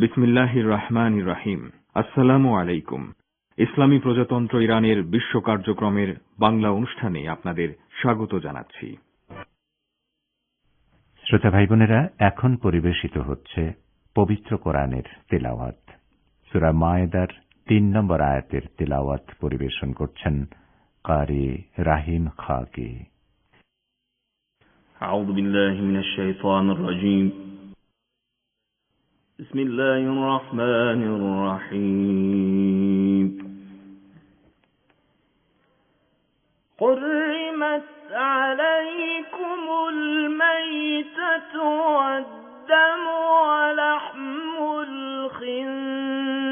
বিসমিল্লাহ রহমান রাহিম আসসালামু আলাইকুম ইসলামী প্রজাতন্ত্র ইরানের বিশ্ব কার্যক্রমের বাংলা অনুষ্ঠানে আপনাদের স্বাগত জানাচ্ছি শ্রোতা ভাই বোনেরা এখন পরিবেশিত হচ্ছে পবিত্র কোরআনের তেলাওয়াত সুরা মায়েদার তিন নম্বর আয়াতের তেলাওয়াত পরিবেশন করছেন কারি রাহিম খাকি أعوذ بالله من الشيطان الرجيم بسم الله الرحمن الرحيم. حرمت عليكم الميتة والدم ولحم الخنزير.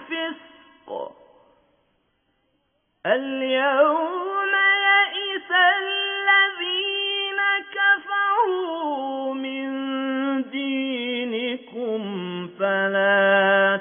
ذلكم فسق اليوم يئس الذين كفروا من دينكم فلا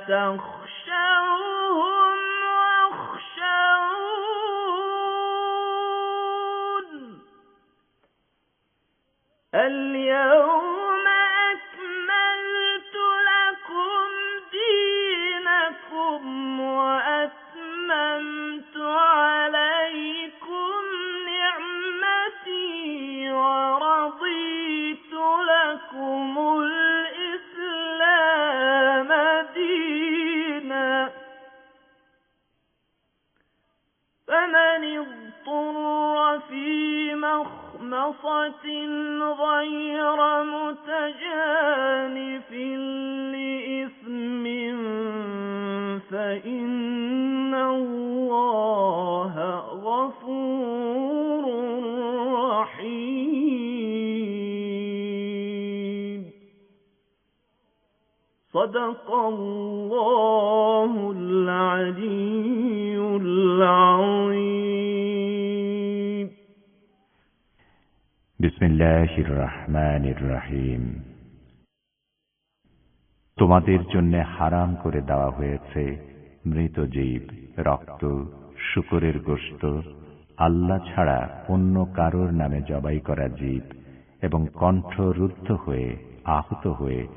فإن الله غفور رحيم. صدق الله العلي العظيم. বিসমিল্লাহ রহিম তোমাদের জন্য হারাম করে দেওয়া হয়েছে মৃত জীব, রক্ত, শুকরের গোশত, আল্লাহ ছাড়া অন্য কারোর নামে জবাই করা জীব এবং কণ্ঠ রুদ্ধ হয়ে, আহত হয়ে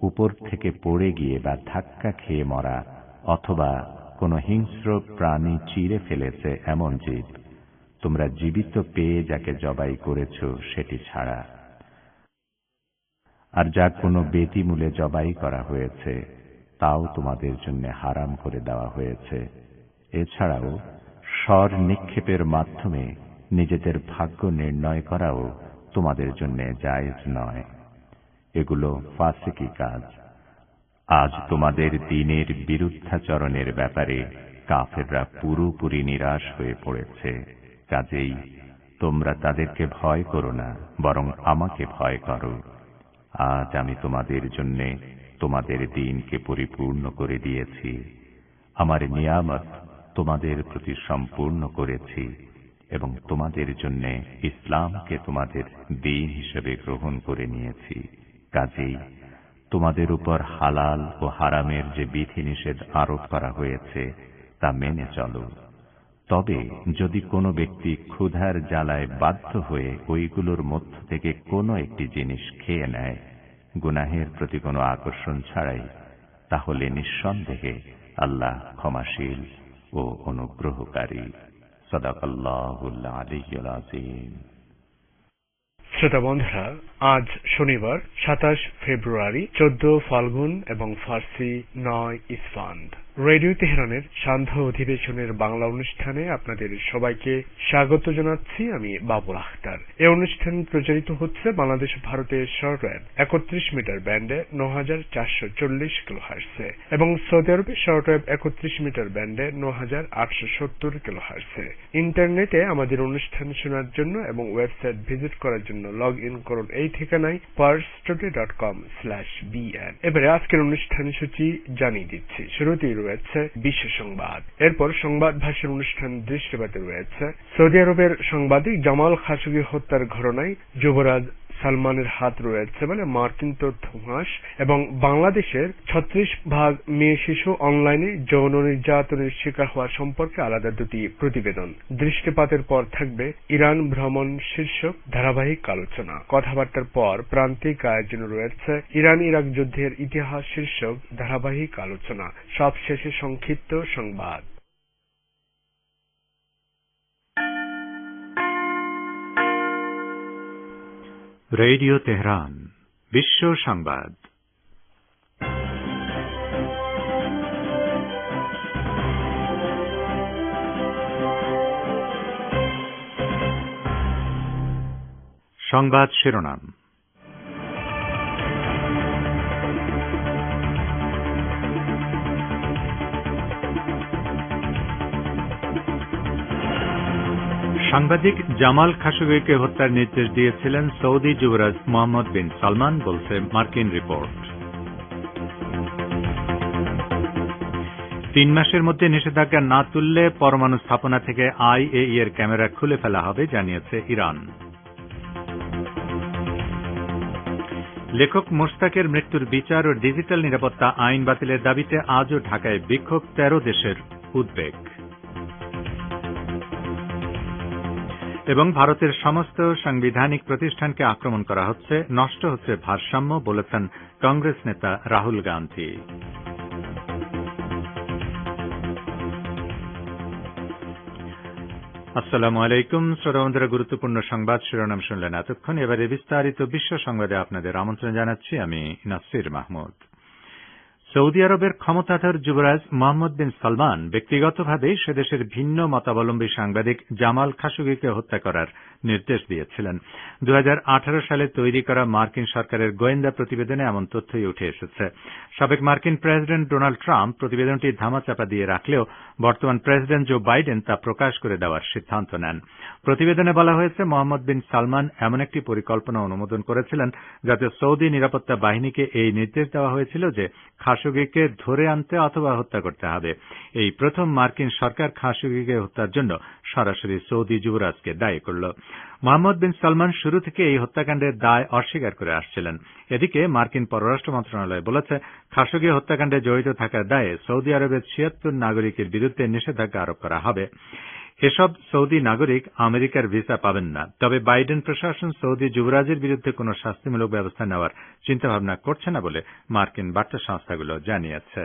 উপর থেকে পড়ে গিয়ে বা ধাক্কা খেয়ে মরা অথবা কোনো হিংস্র প্রাণী চিরে ফেলেছে এমন জীব। তোমরা জীবিত পেয়ে যাকে জবাই করেছ, সেটি ছাড়া। আর যা কোনো বেতিমূলে জবাই করা হয়েছে, তাও তোমাদের জন্য হারাম করে দেওয়া হয়েছে। এছাড়াও, স্বর নিক্ষেপের মাধ্যমে নিজেদের ভাগ্য নির্ণয় করাও তোমাদের জন্য জায়েজ নয়। এগুলো ফাসিকি কাজ। আজ তোমাদের দিনের বিরুদ্ধাচরণের ব্যাপারে কাফেররা পুরোপুরি নিরাশ হয়ে পড়েছে। কাজেই তোমরা তাদেরকে ভয় করো না, বরং আমাকে ভয় করো। আজ আমি তোমাদের জন্য তোমাদের দিনকে পরিপূর্ণ করে দিয়েছি। আমার নিয়ামত তোমাদের প্রতি সম্পূর্ণ করেছি এবং তোমাদের জন্য ইসলামকে তোমাদের দিন হিসেবে গ্রহণ করে নিয়েছি। কাজেই তোমাদের উপর হালাল ও হারামের যে বিধিনিষেধ আরোপ করা হয়েছে, তা মেনে চলো। তবে যদি কোনো ব্যক্তি ক্ষুধার জ্বালায় বাধ্য হয়ে ওইগুলোর মধ্য থেকে কোনো একটি জিনিস খেয়ে নেয়, গুনাহের প্রতি কোনো আকর্ষণ ছাড়াই, তাহলে নিঃসন্দেহে আল্লাহ ক্ষমাশীল ও অনুগ্রহকারী। শ্রোতা বন্ধুরা, আজ শনিবার, সাতাশ ফেব্রুয়ারি, চোদ্দ ফাল্গুন এবং ফার্সি, নয় ইসফান্ড রেডিও তেহরানের সান্ধ্য অধিবেশনের বাংলা অনুষ্ঠানে আপনাদের সবাইকে স্বাগত জানাচ্ছি আমি বাবুল আখতার। এই অনুষ্ঠান প্রচারিত হচ্ছে বাংলাদেশ ভারতের শর্টওয়েভ একত্রিশ মিটার ব্যান্ডে ন হাজার চারশো চল্লিশ কিলোহার্সে এবং সৌদি আরবে শর্টওয়েভ একত্রিশ মিটার ব্যান্ডে ন হাজার আটশো সত্তর কিলো কিলোহার্সে ইন্টারনেটে আমাদের অনুষ্ঠান শোনার জন্য এবং ওয়েবসাইট ভিজিট করার জন্য লগ ইন করুন এই ঠিকানায় ParsToday dot com slash BN. এবারে আজকের অনুষ্ঠান সূচি জানিয়ে দিচ্ছি। শুরুতেই রয়েছে বিশ্ব সংবাদ। এরপর সংবাদ ভাষার অনুষ্ঠান দৃষ্টিপাতে রয়েছে। সৌদি আরবের সাংবাদিক জামাল খাশোগি হত্যার ঘটনায় যুবরাজ সালমানের হাত রয়েছে বলে মার্কিন তথ্য ফাঁস এবং বাংলাদেশের ছত্রিশ ভাগ মেয়ে শিশু অনলাইনে যৌন নির্যাতনের শিকার হওয়া সম্পর্কে আলাদা দুটি প্রতিবেদন। দৃষ্টিপাতের পর থাকবে ইরান ভ্রমণ শীর্ষক ধারাবাহিক আলোচনা। কথাবার্তার পর প্রান্তিক আয়োজন রয়েছে ইরান ইরাক যুদ্ধের ইতিহাস শীর্ষক ধারাবাহিক আলোচনা। সবশেষে সংক্ষিপ্ত সংবাদ। রেডিও তেহরান বিশ্ব সংবাদ। সংবাদ শিরোনাম। সাংবাদিক জামাল খাশোগিকে হত্যার নির্দেশ দিয়েছিলেন সৌদি যুবরাজ মোহাম্মদ বিন সালমান, বলছে মার্কিন রিপোর্ট। তিন মাসের মধ্যে নিষেধাজ্ঞা না তুললে পরমাণু স্থাপনা থেকে আইএই এর ক্যামেরা খুলে ফেলা হবে, জানিয়েছে ইরান। লেখক মোশতাকের মৃত্যুর বিচার ও ডিজিটাল নিরাপত্তা আইন বাতিলের দাবিতে আজও ঢাকায় বিক্ষোভ তেরো দেশের উদ্বেগ। এবং ভারতের সমস্ত সাংবিধানিক প্রতিষ্ঠানকে আক্রমণ করা হচ্ছে, নষ্ট হচ্ছে ভারসাম্য, বলেছেন কংগ্রেস নেতা রাহুল গান্ধী। আসসালামু আলাইকুম, শ্রোতা গুরুত্বপূর্ণ সংবাদ শিরোনাম শুনলেন এতক্ষণ। এবারে বিস্তারিত বিশ্ব সংবাদে আপনাদের আমন্ত্রণ জানাচ্ছি আমি নাসির মাহমুদ। সৌদি আরবের ক্ষমতাধর যুবরাজ মোহাম্মদ বিন সালমান ব্যক্তিগতভাবে সেদেশের ভিন্ন মতাবলম্বী সাংবাদিক জামাল খাশোগিকে হত্যা করার নির্দেশ দিয়েছিলেন। দু সালে তৈরি করা মার্কিন সরকারের গোয়েন্দা প্রতিবেদনে এমন তথ্যই উঠে এসেছে। সাবেক মার্কিন প্রেসিডেন্ট ডোনাল্ড ট্রাম্প প্রতিবেদনটি ধামাচাপা দিয়ে রাখলেও বর্তমান প্রেসিডেন্ট জো বাইডেন তা প্রকাশ করে দেওয়ার সিদ্ধান্ত নেন। প্রতিবেদনে বলা হয়েছে, মোহাম্মদ বিন সালমান এমন একটি পরিকল্পনা অনুমোদন করেছিলেন যাতে সৌদি নিরাপত্তা বাহিনীকে এই নির্দেশ দেওয়া হয়েছিল যে খাশোগিকে ধরে আনতে অথবা হত্যা করতে হবে। এই প্রথম মার্কিন সরকার খাশোগিকে হত্যার জন্য সরাসরি সৌদি যুবরাজকে দায়ী করল। মোহাম্মদ বিন সালমান শুরু থেকে এই হত্যাকাণ্ডের দায় অস্বীকার করে আসছিলেন। এদিকে মার্কিন পররাষ্ট্র মন্ত্রণালয় বলেছে খাশোগি হত্যাকাণ্ডে জড়িত থাকার দায়ে সৌদি আরবের ছিয়াত্তর নাগরিকের বিরুদ্ধে নিষেধাজ্ঞা আরোপ করা হবে। এসব সৌদি নাগরিক আমেরিকার ভিসা পাবেন না। তবে বাইডেন প্রশাসন সৌদি যুবরাজের বিরুদ্ধে কোন শাস্তিমূলক ব্যবস্থা নেওয়ার চিন্তাভাবনা করছে না বলে মার্কিন বার্তা সংস্থাগুলো জানিয়েছে।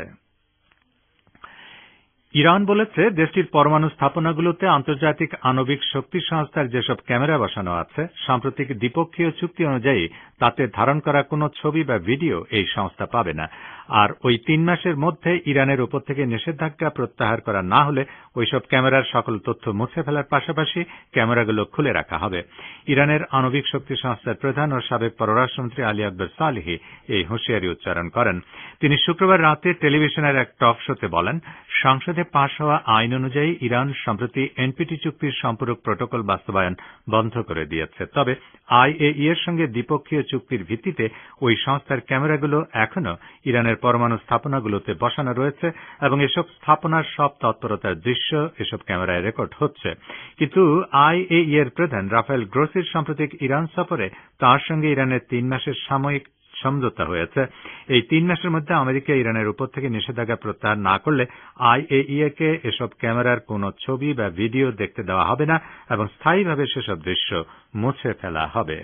ইরান বলেছে, দেশটির পরমাণু স্থাপনাগুলোতে আন্তর্জাতিক আণবিক শক্তি সংস্থার যেসব ক্যামেরা বসানো আছে, সাম্প্রতিক দ্বিপক্ষীয় চুক্তি অনুযায়ী তাতে ধারণ করা কোনো ছবি বা ভিডিও এই সংস্থা পাবে না। আর ওই তিন মাসের মধ্যে ইরানের উপর থেকে নিষেধাজ্ঞা প্রত্যাহার করা না হলে ওইসব ক্যামেরার সকল তথ্য মুছে ফেলার পাশাপাশি ক্যামেরাগুলো খুলে রাখা হবে। ইরানের আণবিক শক্তি সংস্থার প্রধান ও সাবেক পররাষ্ট্রমন্ত্রী আলী আকবর সালিহি এই হুঁশিয়ারি উচ্চারণ করেন। তিনি শুক্রবার রাতে টেলিভিশনের এক টক শোতে বলেন, সংসদে পাশ হওয়া আইন অনুযায়ী ইরান সম্প্রতি এনপিটি চুক্তির সম্পূরক প্রোটোকল বাস্তবায়ন বন্ধ করে দিয়েছে। তবে আইএই এর সঙ্গে দ্বিপক্ষীয় চুক্তির ভিত্তিতে ওই সংস্থার ক্যামেরাগুলো এখনও ইরানের পরমাণু স্থাপনাগুলোতে বসানো রয়েছে এবং এসব স্থাপনার সব তৎপরতার দৃশ্য এসব ক্যামেরায় রেকর্ড হচ্ছে। কিন্তু আইএই এর প্রধান রাফেল গ্রোসির সাম্প্রতিক ইরান সফরে তার সঙ্গে ইরানের তিন মাসের সাময়িক সমঝোতা হয়েছে। এই তিন মাসের মধ্যে আমেরিকা ইরানের উপর থেকে নিষেধাজ্ঞা প্রত্যাহার না করলে আইএইএ কে এসব ক্যামেরার কোন ছবি বা ভিডিও দেখতে দেওয়া হবে না এবং স্থায়ীভাবে সেসব দৃশ্য মুছে ফেলা হবে।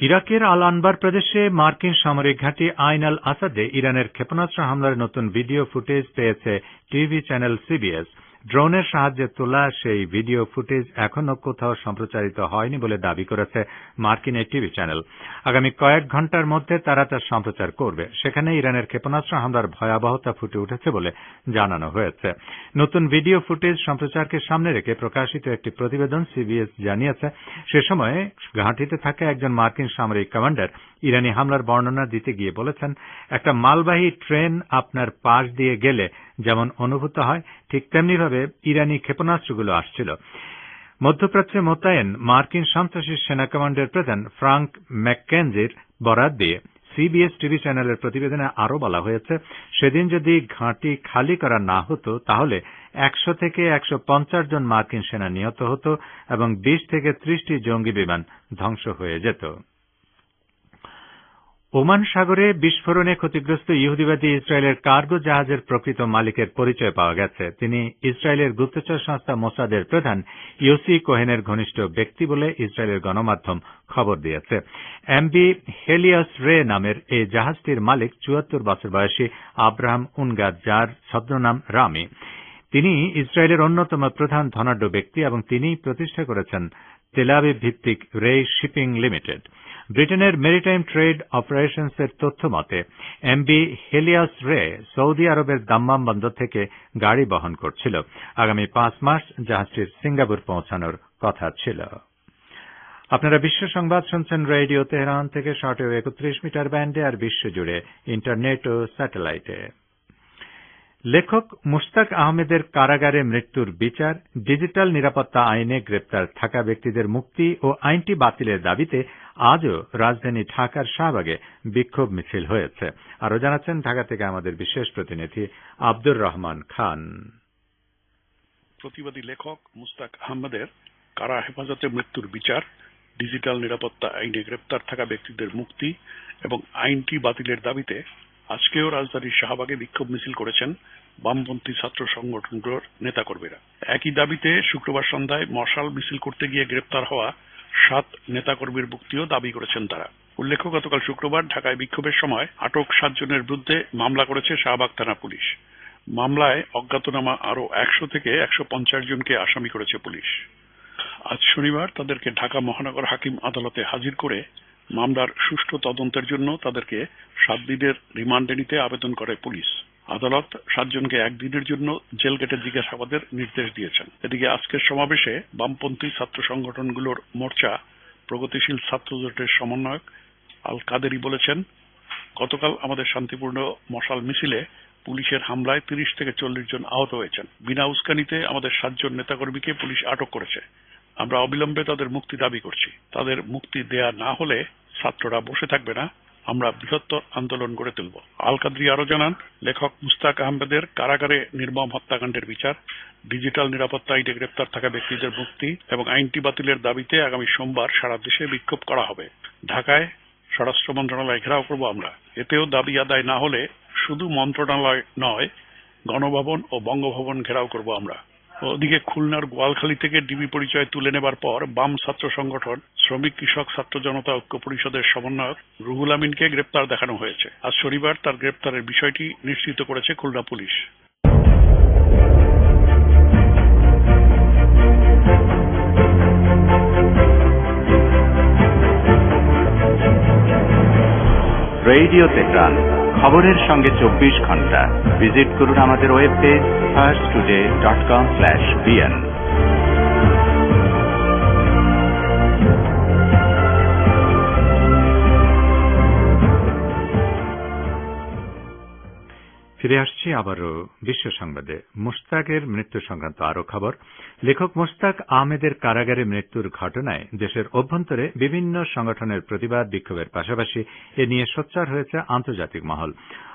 ইরাকের আল আনবার প্রদেশে মার্কিন সামরিক ঘাঁটি আইন আল আসাদে ইরানের ক্ষেপণাস্ত্র হামলার নতুন ভিডিও ফুটেজ পেয়েছে টিভি চ্যানেল সিবিএস। ড্রোনের সাহায্যে তোলা সেই ভিডিও ফুটেজ এখনও কোথাও সম্প্রচারিত হয়নি বলে দাবি করেছে মার্কিন এই টিভি চ্যানেল। আগামী কয়েক ঘণ্টার মধ্যে তারা তা সম্প্রচার করবে। সেখানে ইরানের ক্ষেপণাস্ত্র হামলার ভয়াবহতা ফুটে উঠেছে বলে জানানো হয়েছে। নতুন ভিডিও ফুটেজ সম্প্রচারকে সামনে রেখে প্রকাশিত একটি প্রতিবেদন সিবিএস জানিয়েছে, সে সময়ে ঘাঁটিতে থাকা একজন মার্কিন সামরিক কমান্ডার ইরানি হামলার বর্ণনা দিতে গিয়ে বলেছেন, একটা মালবাহী ট্রেন আপনার পাশ দিয়ে গেলে যেমন অনুভূত হয়, ঠিক তেমনিভাবে ইরানি ক্ষেপণাস্ত্রগুলো আসছিল। মধ্যপ্রাচ্যে মোতায়েন মার্কিন সন্ত্রাসী সেনা কমান্ডের প্রধান ফ্রাঙ্ক ম্যাককেনজির বরাত দিয়ে সিবিএস টিভি চ্যানেলের প্রতিবেদনে আরও বলা হয়েছে, সেদিন যদি ঘাঁটি খালি করা না হতো, তাহলে একশো থেকে একশো পঞ্চাশ জন মার্কিন সেনা নিহত হতো এবং বিশ থেকে ত্রিশটি জঙ্গি বিমান ধ্বংস হয়ে যেত। ওমান সাগরে বিস্ফোরণে ক্ষতিগ্রস্ত ইহুদিবাদী ইসরায়েলের কার্গো জাহাজের প্রকৃত মালিকের পরিচয় পাওয়া গেছে। তিনি ইসরায়েলের গুপ্তচর সংস্থা মোসাদের প্রধান ইউসি কোহেনের ঘনিষ্ঠ ব্যক্তি বলে ইসরায়েলের গণমাধ্যম খবর দিয়েছে। এমবি হেলিয়াস রে নামের এই জাহাজটির মালিক চুয়াত্তর বছর বয়সী আব্রাহাম উনগাদ, যার ছদ্মনাম রামি। তিনি ইসরায়েলের অন্যতম প্রধান ধনাঢ্য ব্যক্তি এবং তিনিই প্রতিষ্ঠা করেছেন তেলাবি ভিত্তিক রে শিপিং লিমিটেড। ব্রিটেনের মেরিটাইম ট্রেড অপারেশনসের তথ্য মতে এমবি হেলিয়াস রে সৌদি আরবের দাম্মাম বন্দর থেকে গাড়ি বহন করছিল। আগামী পাঁচ মাস জাহাজটির সিঙ্গাপুর পৌঁছানোর কথা ছিল। আপনারা বিশ্ব সংবাদ শুনছেন রেডিও তেহরান থেকে শর্টেও একত্রিশ মিটার ব্যান্ডে আর বিশ্বজুড়ে ইন্টারনেট ও স্যাটেলাইটে। লেখক মুশতাক আহমেদের কারাগারে মৃত্যুর বিচার, ডিজিটাল নিরাপত্তা আইনে গ্রেপ্তার থাকা ব্যক্তিদের মুক্তি ও আইনটি বাতিলের দাবিতে আজও রাজধানী ঢাকার শাহবাগে বিক্ষোভ মিছিল হয়েছে। আরও জানাচ্ছেন ঢাকা থেকে আমাদের বিশেষ প্রতিনিধি আব্দুর রহমান খান। প্রতিবাদী লেখক মুস্তাক আহমেদের কারা হেফাজতে মৃত্যুর বিচার, ডিজিটাল নিরাপত্তা আইনে গ্রেপ্তার থাকা ব্যক্তিদের মুক্তি এবং আইনটি বাতিলের দাবিতে আজকেও রাজধানীর শাহবাগে বিক্ষোভ মিছিল করেছেন বামপন্থী ছাত্র সংগঠনগুলোর নেতাকর্মীরা। একই দাবিতে শুক্রবার সন্ধ্যায় মশাল মিছিল করতে গিয়ে গ্রেপ্তার হওয়া সাত নেতাকর্মীর মুক্তিও দাবি করেছেন তারা। উল্লেখ্য, গতকাল শুক্রবার ঢাকায় বিক্ষোভের সময় আটক সাতজনের বিরুদ্ধে মামলা করেছে শাহবাগ থানা পুলিশ। মামলায় অজ্ঞাতনামা আরও একশো থেকে একশো পঞ্চাশ জনকে আসামি করেছে পুলিশ। আজ শনিবার তাদেরকে ঢাকা মহানগর হাকিম আদালতে হাজির করে মামলার সুষ্ঠু তদন্তের জন্য তাদেরকে সাত দিনের রিমান্ডে নিতে আবেদন করে পুলিশ। আদালত সাতজনকে একদিনের জন্য জেল গেটে জিজ্ঞাসাবাদের নির্দেশ দিয়েছেন। এদিকে আজকের সমাবেশে বামপন্থী ছাত্র সংগঠনগুলোর মোর্চা প্রগতিশীল ছাত্র জোটের সমন্বয়ক আল কাদেরি বলেছেন, গতকাল আমাদের শান্তিপূর্ণ মশাল মিছিলে পুলিশের হামলায় তিরিশ থেকে চল্লিশ জন আহত হয়েছেন। বিনা উস্কানিতে আমাদের সাতজন নেতাকর্মীকে পুলিশ আটক করেছে। আমরা অবিলম্বে তাদের মুক্তি দাবি করছি। তাদের মুক্তি দেয়া না হলে ছাত্ররা বসে থাকবে না। আমরা বৃহত্তর আন্দোলন গড়ে তুলব। আল কাদরি আরও জানান, লেখক মুস্তাক আহমেদের কারাগারে নির্মম হত্যাকাণ্ডের বিচার, ডিজিটাল নিরাপত্তা আইনে গ্রেপ্তার থাকা ব্যক্তিদের মুক্তি এবং আইনটি বাতিলের দাবিতে আগামী সোমবার সারা দেশে বিক্ষোভ করা হবে। ঢাকায় স্বরাষ্ট্র মন্ত্রণালয় ঘেরাও করব আমরা। এতেও দাবি আদায় না হলে শুধু মন্ত্রণালয় নয়, গণভবন ও বঙ্গভবন ঘেরাও করব আমরা। ওদিকে খুলনার গোয়ালখালী থেকে ডিবি পরিচয় তুলে নেবার পর বাম ছাত্র সংগঠন, শ্রমিক, কৃষক, ছাত্র জনতা ঐক্য পরিষদের সমন্বয়ক রুহুল আমিনকে গ্রেপ্তার দেখানো হয়েছে। আজ শনিবার তার গ্রেপ্তারের বিষয়টি নিশ্চিত করেছে খুলনা পুলিশ। রেডিও তেহরান খবরের সঙ্গে চব্বিশ ঘণ্টা। ভিজিট করুন আমাদের web page first today dot com slash BN ফিরে আসছি আবারও বিশ্ব সংবাদে। মুস্তাকের মৃত্যু সংক্রান্ত আরও খবর। লেখক মুস্তাক আহমেদের কারাগারে মৃত্যুর ঘটনায় দেশের অভ্যন্তরে বিভিন্ন সংগঠনের প্রতিবাদ বিক্ষোভের পাশাপাশি এ নিয়ে সোচ্চার হয়েছে আন্তর্জাতিক মহল।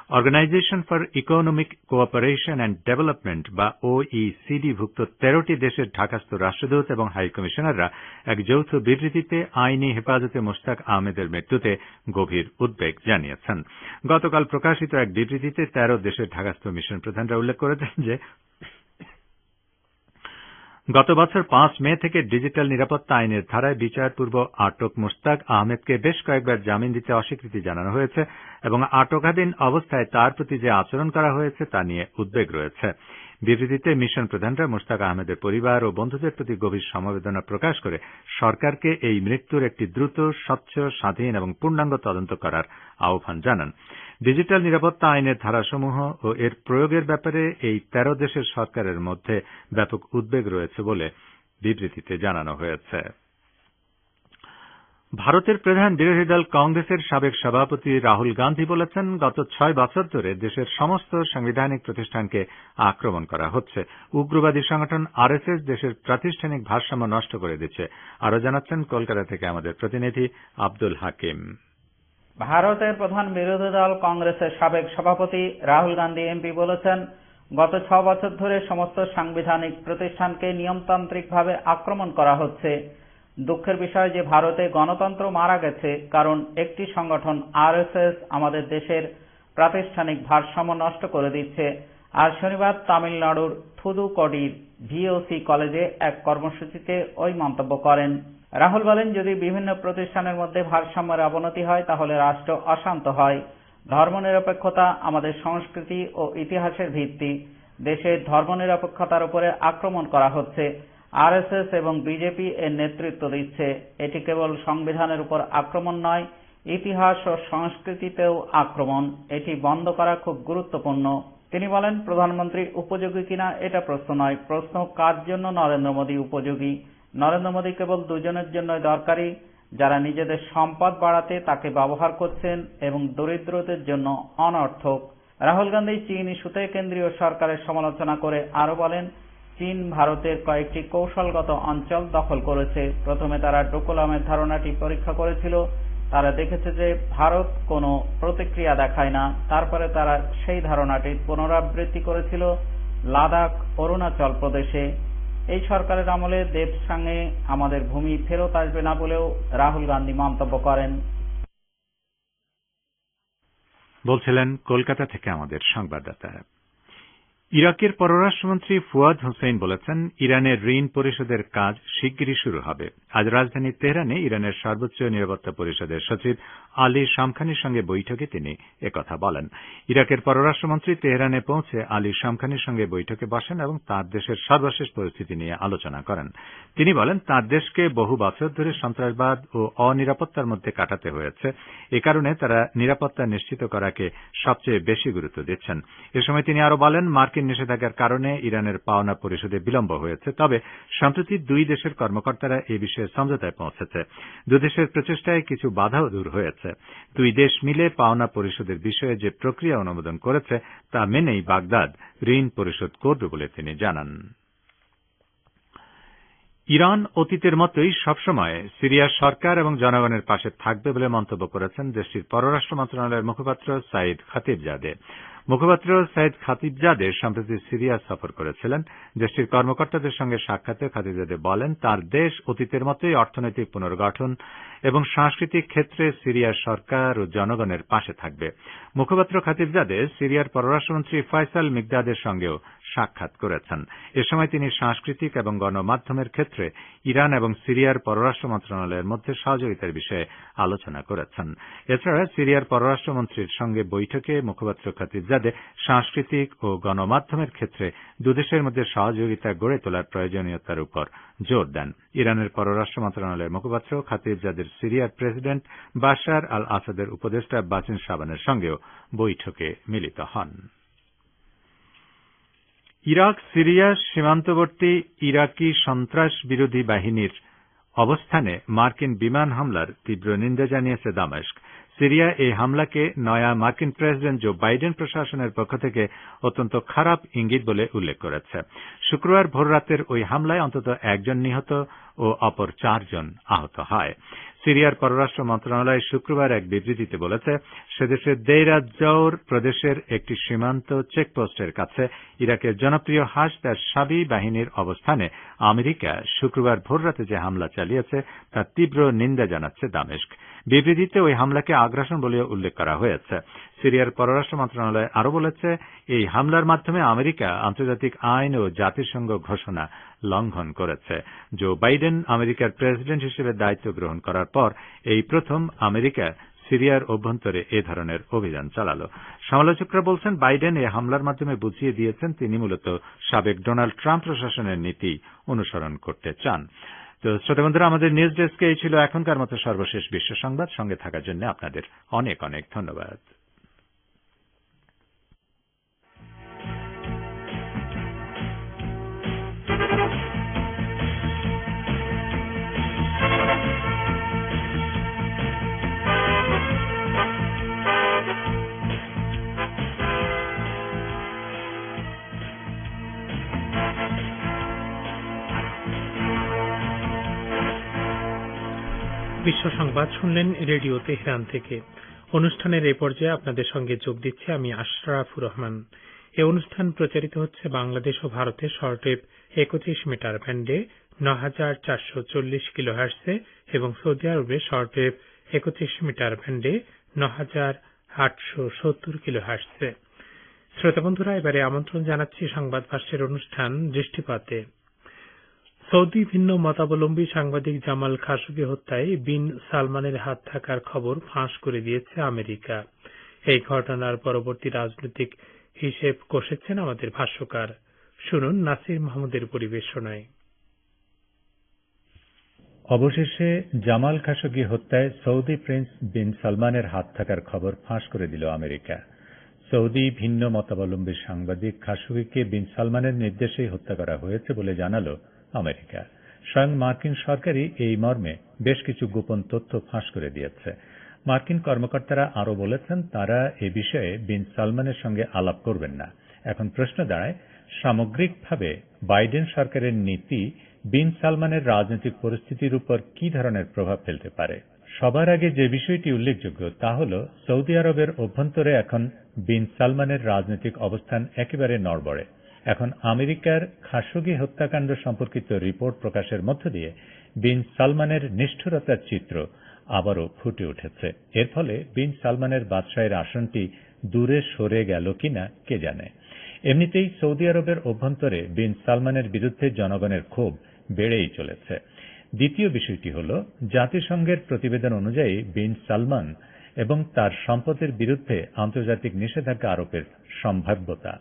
Organization for economic cooperation and development বা ওইসিডি ভুক্ত তেরোটি দেশের ঢাকাস্থ রাষ্ট্রদূত এবং হাই হাইকমিশনাররা এক যৌথ বিবৃতিতে আইনি হেফাজতে মোশতাক আহমেদের মৃত্যুতে গভীর উদ্বেগ জানিয়েছেন। গতকাল প্রকাশিত এক বিবৃতিতে তেরো দেশের ঢাকাস্থ মিশন প্রধানরা উল্লেখ করেছেন যে গত বছর পাঁচ মে থেকে ডিজিটাল নিরাপত্তা আইনের ধারায় বিচারপূর্ব আটক মুশতাক আহমেদকে বেশ কয়েকবার জামিন দিতে অস্বীকৃতি জানানো হয়েছে এবং আটকাধীন অবস্থায় তার প্রতি যে আচরণ করা হয়েছে তা নিয়ে উদ্বেগ রয়েছে। বিবৃতিতে মিশন প্রধানরা মুশতাক আহমেদের পরিবার ও বন্ধুদের প্রতি গভীর সমবেদনা প্রকাশ করে সরকারকে এই মৃত্যুর একটি দ্রুত, স্বচ্ছ, স্বাধীন এবং পূর্ণাঙ্গ তদন্ত করার আহ্বান জানান। ডিজিটাল নিরাপত্তা আইনের ধারাসমূহ ও এর প্রয়োগের ব্যাপারে এই তেরো দেশের সরকারের মধ্যে ব্যাপক উদ্বেগ রয়েছে বলে বিবৃতিতে জানানো হয়েছে। ভারতের প্রধান বিরোধী দল কংগ্রেসের সাবেক সভাপতি রাহুল গান্ধী বলেছেন, গত ছয় বছর ধরে দেশের সমস্ত সাংবিধানিক প্রতিষ্ঠানকে আক্রমণ করা হচ্ছে। উগ্রবাদী সংগঠন আরএসএস দেশের প্রাতিষ্ঠানিক ভারসাম্য নষ্ট করে দিচ্ছে। আরও জানাচ্ছেন কলকাতা থেকে আমাদের প্রতিনিধি আব্দুল হাকিম। ভারতের প্রধান বিরোধী দল কংগ্রেসের সাবেক সভাপতি রাহুল গান্ধী এমপি বলেছেন, গত ছ বছর ধরে সমস্ত সাংবিধানিক প্রতিষ্ঠানকে নিয়মতান্ত্রিকভাবে আক্রমণ করা হচ্ছে। দুঃখের বিষয় যে ভারতে গণতন্ত্র মারা গেছে, কারণ একটি সংগঠন আরএসএস আমাদের দেশের প্রাতিষ্ঠানিক ভারসাম্য নষ্ট করে দিচ্ছে। আজ শনিবার তামিলনাড়ুর থুদুকডির ভিওসি কলেজে এক কর্মসূচিতে ওই মন্তব্য করেন। রাহুল বলেন, যদি বিভিন্ন প্রতিষ্ঠানের মধ্যে ভারসাম্যের অবনতি হয়, তাহলে রাষ্ট্র অশান্ত হয়। ধর্মনিরপেক্ষতা আমাদের সংস্কৃতি ও ইতিহাসের ভিত্তি। দেশে ধর্মনিরপেক্ষতার উপরে আক্রমণ করা হচ্ছে। আরএসএস এবং বিজেপি এর নেতৃত্ব দিচ্ছে। এটি কেবল সংবিধানের উপর আক্রমণ নয়, ইতিহাস ও সংস্কৃতিতেও আক্রমণ। এটি বন্ধ করা খুব গুরুত্বপূর্ণ। তিনি বলেন, প্রধানমন্ত্রী উপযোগী কিনা এটা প্রশ্ন নয়। প্রশ্ন, কার জন্য নরেন্দ্র মোদী উপযোগী? নরেন্দ্র মোদী কেবল দুজনের জন্যই দরকারি, যারা নিজেদের সম্পদ বাড়াতে তাকে ব্যবহার করছেন এবং দরিদ্রদের জন্য অনর্থক। রাহুল গান্ধী চীন ইস্যুতে কেন্দ্রীয় সরকারের সমালোচনা করে আরও বলেন, চীন ভারতের কয়েকটি কৌশলগত অঞ্চল দখল করেছে। প্রথমে তারা ডোকোলামের ধারণাটি পরীক্ষা করেছিল। তারা দেখেছে যে ভারত কোনো প্রতিক্রিয়া দেখায় না। তারপরে তারা সেই ধারণাটির পুনরাবৃত্তি করেছিল লাদাখ, অরুণাচল প্রদেশে। এই সরকারের আমলে দেবসাঙ্গে আমাদের ভূমি ফেরত আসবে না বলেও রাহুল গান্ধী মন্তব্য করেন। বলছিলেন, কলকাতা থেকে আমাদের সংবাদদাতা। ইরাকের পররাষ্ট্রমন্ত্রী ফুয়াদ হোসেন বলেছেন, ইরানের ঋণ পরিশোধের কাজ শিগগিরই শুরু হবে। আজ রাজধানী তেহরানে ইরানের সর্বোচ্চ নিরাপত্তা পরিষদের সচিব আলী শামখানির সঙ্গে বৈঠকে তিনি একথা বলেন। ইরাকের পররাষ্ট্রমন্ত্রী তেহরানে পৌঁছে আলী শামখানির সঙ্গে বৈঠকে বসেন এবং তাঁর দেশের সর্বশেষ পরিস্থিতি নিয়ে আলোচনা করেন। তিনি বলেন, তাঁর দেশকে বহু বছর ধরে সন্ত্রাসবাদ ও অনিরাপত্তার মধ্যে কাটাতে হয়েছে। এ কারণে তারা নিরাপত্তা নিশ্চিত করাকে সবচেয়ে বেশি গুরুত্ব দিচ্ছেন। এ সময় তিনি আরও বলেন, মার্কিন নিষেধাজ্ঞার কারণে ইরানের পাওনা পরিশোধে বিলম্ব হয়েছে, তবে সম্প্রতি দুই দেশের কর্মকর্তারা এ বিষয়ে সমঝোতায় পৌঁছেছে। দুদেশের প্রচেষ্টায় কিছু বাধাও দূর হয়েছে। দুই দেশ মিলে পাওনা পরিশোধের বিষয়ে যে প্রক্রিয়া অনুমোদন করেছে, তা মেনেই বাগদাদ ঋণ পরিশোধ করবে বলে তিনি জানান। ইরান অতীতের মতোই সবসময় সিরিয়ার সরকার এবং জনগণের পাশে থাকবে বলে মন্তব্য করেছেন দেশটির পররাষ্ট্র মন্ত্রণালয়ের মুখপাত্র সাইদ খাতিবজাদে। মুখপাত্র সাইদ খাতিবজাদে সম্প্রতি সিরিয়া সফর করেছিলেন। দেশটির কর্মকর্তাদের সঙ্গে সাক্ষাতে খাতিবজাদে বলেন, তার দেশ অতীতের মতোই অর্থনৈতিক পুনর্গঠন এবং সাংস্কৃতিক ক্ষেত্রে সিরিয়ার সরকার ও জনগণের পাশে থাকবে। মুখপাত্র খাতিবজাদে সিরিয়ার পররাষ্ট্রমন্ত্রী ফয়সাল মিগদাদের সঙ্গেও সাক্ষাৎ করেছেন। এ সময় তিনি সাংস্কৃতিক এবং গণমাধ্যমের ক্ষেত্রে ইরান এবং সিরিয়ার পররাষ্ট্র মন্ত্রণালয়ের মধ্যে সহযোগিতার বিষয়ে আলোচনা করেছেন। এছাড়া সিরিয়ার পররাষ্ট্রমন্ত্রীর সঙ্গে বৈঠকে মুখপাত্র খাতিবজাদে সাংস্কৃতিক ও গণমাধ্যমের ক্ষেত্রে দুদেশের মধ্যে সহযোগিতা গড়ে তোলার প্রয়োজনীয়তার উপর জোর দেন। ইরানের পররাষ্ট্র মন্ত্রণালয়ের মুখপাত্র খাতিবজাদের সিরিয়ার প্রেসিডেন্ট বাশার আল আসাদের উপদেষ্টা বাচিন সাবানের সঙ্গেও বৈঠকে মিলিত হন। ইরাক, সিরিয়া, সীমান্তবর্তী ইরাকি সন্ত্রাস বিরোধী বাহিনীর অবস্থানে মার্কিন বিমান হামলার তীব্র নিন্দা জানিয়েছে দামেস্ক। সিরিয়া এই হামলাকে নয়া মার্কিন প্রেসিডেন্ট জো বাইডেন প্রশাসনের পক্ষ থেকে অত্যন্ত খারাপ ইঙ্গিত বলে উল্লেখ করেছে। শুক্রবার ভোররাতের ওই হামলায় অন্তত একজন নিহত ও অপর চারজন আহত হয়। সিরিয়ার পররাষ্ট্র মন্ত্রণালয় শুক্রবার এক বিবৃতিতে বলেছে সেদেশের দেইরাজ্জৌর প্রদেশের একটি সীমান্ত চেকপোস্টের কাছে ইরাকের জনপ্রিয় হাস তার সাবি বাহিনীর অবস্থানে আমেরিকা শুক্রবার ভোররাতে যে হামলা চালিয়েছে তার তীব্র নিন্দা জানাচ্ছে দামেস্ক। বিবৃতিতে ওই হামলাকে আগ্রাসন বলে উল্লেখ করা হয়েছে। সিরিয়ার পররাষ্ট্র মন্ত্রণালয় আরও বলেছে, এই হামলার মাধ্যমে আমেরিকা আন্তর্জাতিক আইন ও জাতিসংঘ ঘোষণা লঙ্ঘন করেছে। জো বাইডেন আমেরিকার প্রেসিডেন্ট হিসেবে দায়িত্ব গ্রহণ করার পর এই প্রথম আমেরিকা সিরিয়ার অভ্যন্তরে এ ধরনের অভিযান চালাল। সমালোচকরা বলছেন, বাইডেন এ হামলার মাধ্যমে বুঝিয়ে দিয়েছেন তিনি মূলত সাবেক ডোনাল্ড ট্রাম্প প্রশাসনের নীতি অনুসরণ করতে চান। তো শ্রোতা বন্ধুরা, আমাদের নিউজ ডেস্কে এই ছিল এখনকার মতো সর্বশেষ বিশ্ব সংবাদ। সঙ্গে থাকার জন্য আপনাদের অনেক অনেক ধন্যবাদ। বিশ্ব সংবাদ শুনলেন রেডিও তেহরান থেকে। অনুষ্ঠানের এ পর্যায়ে আপনাদের সঙ্গে যোগ দিচ্ছি আমি আশরাফুর রহমান। এ অনুষ্ঠান প্রচারিত হচ্ছে বাংলাদেশ ও ভারতের শর্টওয়েভ একত্রিশ মিটার ব্যান্ডে ন হাজার চারশো চল্লিশ কিলো হার্সে এবং সৌদি আরবে শর্টওয়েভ একত্রিশ মিটার ব্যান্ডে ন হাজার আটশো সত্তর কিলো হার্সে শ্রোতা বন্ধুরা, এবারে আমন্ত্রণ জানাচ্ছি সংবাদ ভাষ্যের অনুষ্ঠান দৃষ্টিপাতে। সৌদি ভিন্ন মতাবলম্বী সাংবাদিক জামাল খাশোগি হত্যায় বিন সালমানের হাত থাকার খবর ফাঁস করে দিয়েছে আমেরিকা। এই ঘটনার পরবর্তী রাজনৈতিক হিসেব কষেছেন আমাদের ভাষ্যকার। শুনুন নাসির মাহমুদের পরিবেশনায়। অবশেষে জামাল খাশোগি হত্যায় সৌদি প্রিন্স বিন সালমানের হাত থাকার খবর ফাঁস করে দিল আমেরিকা। সৌদি ভিন্ন মতাবলম্বী সাংবাদিক খাশোগিকে বিন সালমানের নির্দেশেই হত্যা করা হয়েছে বলে জানালো আমেরিকা। স্বয়ং মার্কিন সরকারই এই মর্মে বেশ কিছু গোপন তথ্য ফাঁস করে দিয়েছে। মার্কিন কর্মকর্তারা আরও বলেছেন, তারা এ বিষয়ে বিন সালমানের সঙ্গে আলাপ করবেন না। এখন প্রশ্ন দাঁড়ায়, সামগ্রিকভাবে বাইডেন সরকারের নীতি বিন সালমানের রাজনৈতিক পরিস্থিতির উপর কি ধরনের প্রভাব ফেলতে পারে? সবার আগে যে বিষয়টি উল্লেখযোগ্য, তা হল, সৌদি আরবের অভ্যন্তরে এখন বিন সালমানের রাজনৈতিক অবস্থান একেবারে নড়বড়ে। এখন আমেরিকার খাশোগি হত্যাকাণ্ড সম্পর্কিত রিপোর্ট প্রকাশের মধ্য দিয়ে বিন সালমানের নিষ্ঠুরতার চিত্র আবারও ফুটে উঠেছে। এর ফলে বিন সালমানের বাদশাহের আসনটি দূরে সরে গেল কিনা কে জানে। এমনিতেই সৌদি আরবের অভ্যন্তরে বিন সালমানের বিরুদ্ধে জনগণের ক্ষোভ বেড়েই চলেছে। দ্বিতীয় বিষয়টি হল, জাতিসংঘের প্রতিবেদন অনুযায়ী বিন সালমান এবং তার সম্পদের বিরুদ্ধে আন্তর্জাতিক নিষেধাজ্ঞা আরোপের সম্ভাব্যতা।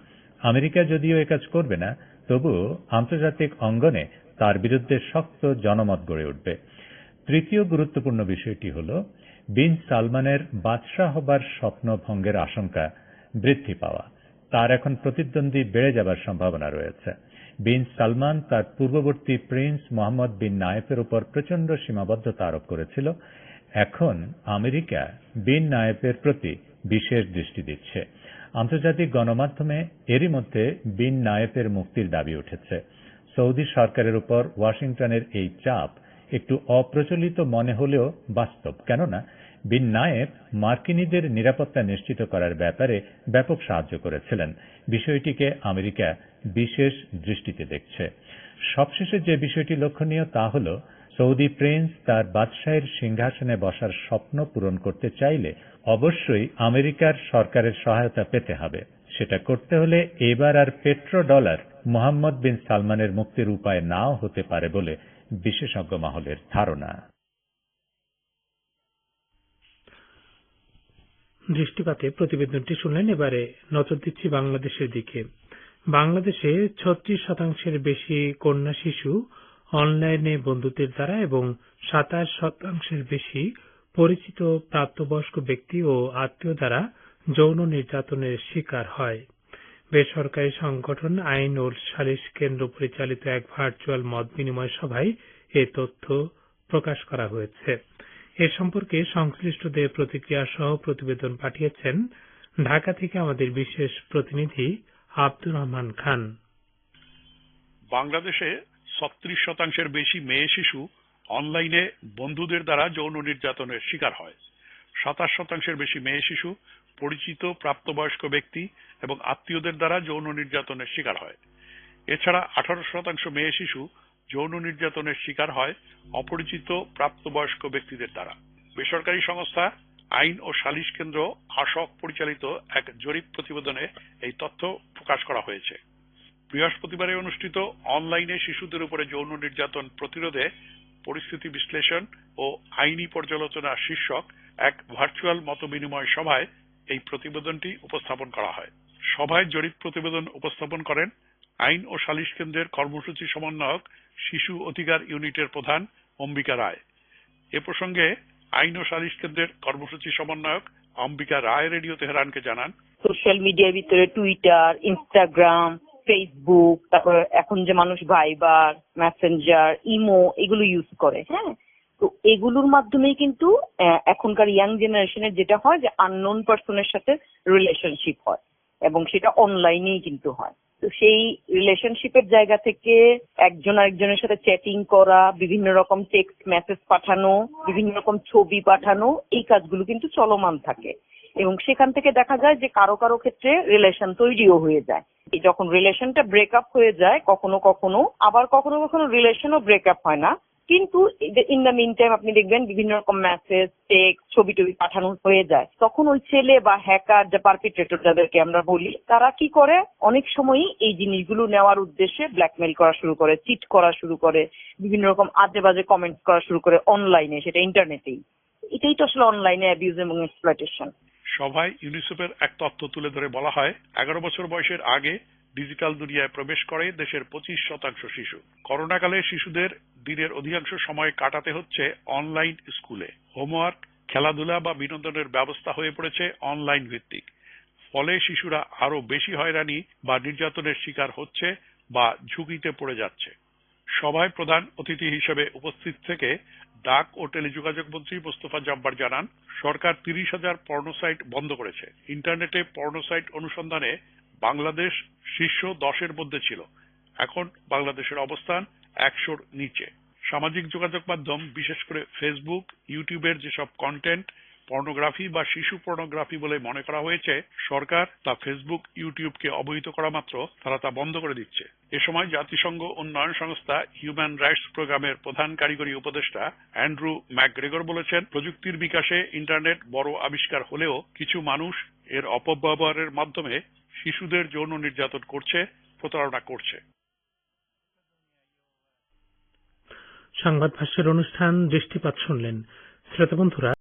আমেরিকা যদিও একাজ করবে না, তবুও আন্তর্জাতিক অঙ্গনে তার বিরুদ্ধে শক্ত জনমত গড়ে উঠবে। তৃতীয় গুরুত্বপূর্ণ বিষয়টি হল, বিন সালমানের বাদশাহ হবার স্বপ্ন ভঙ্গের আশঙ্কা বৃদ্ধি পাওয়া। তার এখন প্রতিদ্বন্দ্বী বেড়ে যাবার সম্ভাবনা রয়েছে। বিন সালমান তার পূর্ববর্তী প্রিন্স মোহাম্মদ বিন নায়েফের উপর প্রচণ্ড সীমাবদ্ধতা আরোপ করেছিল। এখন আমেরিকা বিন নায়েফের প্রতি বিশেষ দৃষ্টি দিচ্ছে। আন্তর্জাতিক গণমাধ্যমে এরই মধ্যে বিন নায়েফের মুক্তির দাবি উঠেছে। সৌদি সরকারের উপর ওয়াশিংটনের এই চাপ একটু অপ্রচলিত মনে হলেও বাস্তব, কেননা বিন নায়েব মার্কিনীদের নিরাপত্তা নিশ্চিত করার ব্যাপারে ব্যাপক সাহায্য করেছিলেন। বিষয়টিকে আমেরিকা বিশেষ দৃষ্টিতে দেখছে। সবশেষে যে বিষয়টি লক্ষণীয় তা হল সৌদি প্রিন্স তার বাদশাহের সিংহাসনে বসার স্বপ্ন পূরণ করতে চাইলে অবশ্যই আমেরিকার সরকারের সহায়তা পেতে হবে। সেটা করতে হলে এবার আর পেট্রো ডলার মোহাম্মদ বিন সালমানের মুক্তির উপায় নাও হতে পারে বলে বিশেষজ্ঞ মহলের ধারণা। দৃষ্টিপাতে প্রতিবেদনটি শুনলেন এবারে নজর দিচ্ছি বাংলাদেশের দিকে। বাংলাদেশে ছত্রিশ শতাংশের বেশি কন্যা শিশু অনলাইনে বন্ধুদের দ্বারা এবং সাতাশ শতাংশের বেশি পরিচিত প্রাপ্তবয়স্ক ব্যক্তি ও আত্মীয় দ্বারা যৌন নির্যাতনের শিকার হয়। বেসরকারি সংগঠন আইন ও সালিশ কেন্দ্র পরিচালিত এক ভার্চুয়াল মত বিনিময় সভায় এ তথ্য প্রকাশ করা হয়েছে। এ সম্পর্কে সংশ্লিষ্টদের প্রতিক্রিয়া সহ প্রতিবেদন পাঠিয়েছেন ঢাকা থেকে আমাদের বিশেষ প্রতিনিধি আব্দুর রহমান খান। বাংলাদেশে ছত্রিশ শতাংশের বেশি মেয়ে শিশু অনলাইনে বন্ধুদের দ্বারা যৌন নির্যাতনের শিকার হয়। সাতাশ শতাংশের বেশি মেয়ে শিশু পরিচিত প্রাপ্তবয়স্ক ব্যক্তি এবং আত্মীয়দের দ্বারা যৌন নির্যাতনের শিকার হয়। এছাড়া আঠারো শতাংশ মেয়ে শিশু যৌন নির্যাতনের শিকার হয় অপরিচিত প্রাপ্তবয়স্ক ব্যক্তিদের দ্বারা। বেসরকারি সংস্থা আইন ও সালিশ কেন্দ্র আশক পরিচালিত এক জরিপ প্রতিবেদনে এই তথ্য প্রকাশ করা হয়েছে। বৃহস্পতিবারে অনুষ্ঠিত অনলাইনে শিশুদের উপরে যৌন নির্যাতন প্রতিরোধে পরিস্থিতি বিশ্লেষণ ও আইনি পর্যালোচনা শীর্ষক এক ভার্চুয়াল মতবিনিময় সভায় এই প্রতিবেদনটি উপস্থাপন করা হয়। সভায় জরিপ প্রতিবেদন উপস্থাপন করেন আইন ও সালিশ কেন্দ্রের কর্মসূচি সমন্বয়ক শিশু অধিকার ইউনিটের প্রধান অম্বিকা রায়। এ প্রসঙ্গে আইন ও সালিশ কেন্দ্রের কর্মসূচি সমন্বয়ক অম্বিকা রায় রেডিও তেহরানকে জানান, সোশ্যাল মিডিয়ার ভিতরে টুইটার, ইনস্টাগ্রাম ফেসবুক তারপর এখন যে মানুষ ভাইবার মেসেঞ্জার ইমো এগুলো ইউজ করে হ্যাঁ? তো এগুলোর মাধ্যমেই কিন্তু এখনকার ইয়াং জেনারেশনের যেটা হয় যে আননোন পার্সনের সাথে রিলেশনশিপ হয় এবং সেটা অনলাইনেই কিন্তু হয়। তো সেই রিলেশনশিপের জায়গা থেকে একজন আরেকজনের সাথে চ্যাটিং করা, বিভিন্ন রকম টেক্সট মেসেজ পাঠানো, বিভিন্ন রকম ছবি পাঠানো, এই কাজগুলো কিন্তু চলমান থাকে। এবং সেখান থেকে দেখা যায় যে কারও কারও ক্ষেত্রে রিলেশন তৈরিও হয়ে যায়। যখন রিলেশনটা ব্রেকআপ হয়ে যায়, কখনো কখনো, আবার কখনো কখনো রিলেশনও ব্রেকআপ হয় না। কিন্তু ইন দ্য মিন টাইম আপনি দেখবেন বিভিন্ন রকম মেসেজ টেক্সট ছবি টবি পাঠানো হয়ে যায়। তখন ওই ছেলে বা হ্যাকার যা পারপিট্রেটর যাদেরকে আমরা বলি, তারা কি করে? অনেক সময়ই এই জিনিসগুলো নেওয়ার উদ্দেশ্যে ব্ল্যাকমেল করা শুরু করে চিট করা শুরু করে, বিভিন্ন রকম আজে বাজে কমেন্টস করা শুরু করে অনলাইনে সেটা ইন্টারনেটেই এটাই তো আসলে অনলাইনে অ্যাবিউজ এবং এক্সপ্লয়টেশন সভায় ইউনিসেফের এক তথ্য তুলে ধরে বলা হয়, এগারো বছর বয়সের আগে ডিজিটাল দুনিয়ায় প্রবেশ করে দেশের পঁচিশ শতাংশ শিশু। করোনাকালে শিশুদের দিনের অধিকাংশ সময় কাটাতে হচ্ছে অনলাইন স্কুলে। হোমওয়ার্ক, খেলাধুলা বা বিনোদনের ব্যবস্থা হয়ে পড়েছে অনলাইন ভিত্তিক। ফলে শিশুরা আরও বেশি হয়রানি বা নির্যাতনের শিকার হচ্ছে বা ঝুঁকিতে পড়ে যাচ্ছে। সভায় প্রধান অতিথি হিসেবে উপস্থিত থেকে ডাক ও টেলিযোগাযোগ মন্ত্রী মোস্তফা জাম্বার জানান, সরকার তিরিশ হাজার পর্নোসাইট বন্ধ করেছে। ইন্টারনেটে পর্নোসাইট অনুসন্ধানে বাংলাদেশ শীর্ষ দশের মধ্যে ছিল। এখন বাংলাদেশের অবস্থান একশোর নিচে। সামাজিক যোগাযোগ মাধ্যম, বিশেষ করে ফেসবুক ইউটিউবের যেসব কন্টেন্ট পর্নোগ্রাফি বা শিশু পর্নোগ্রাফি বলে মনে করা হয়েছে, সরকার তা ফেসবুক ইউটিউবকে অবহিত করা মাত্র, তারা তা বন্ধ করে দিচ্ছে। এ সময় জাতিসংঘ উন্নয়ন সংস্থা হিউম্যান রাইটস প্রোগ্রামের প্রধান কারিগরি উপদেষ্টা অ্যান্ড্রু ম্যাকগ্রেগর বলেছেন, প্রযুক্তির বিকাশে ইন্টারনেট বড় আবিষ্কার হলেও কিছু মানুষ এর অপব্যবহারের মাধ্যমে শিশুদের যৌন নির্যাতন করছে, প্রতারণা করছে। সংবাদ ভাষ্যের অনুষ্ঠান দৃষ্টিপাত শুনলেন। শ্রোতা বন্ধুরা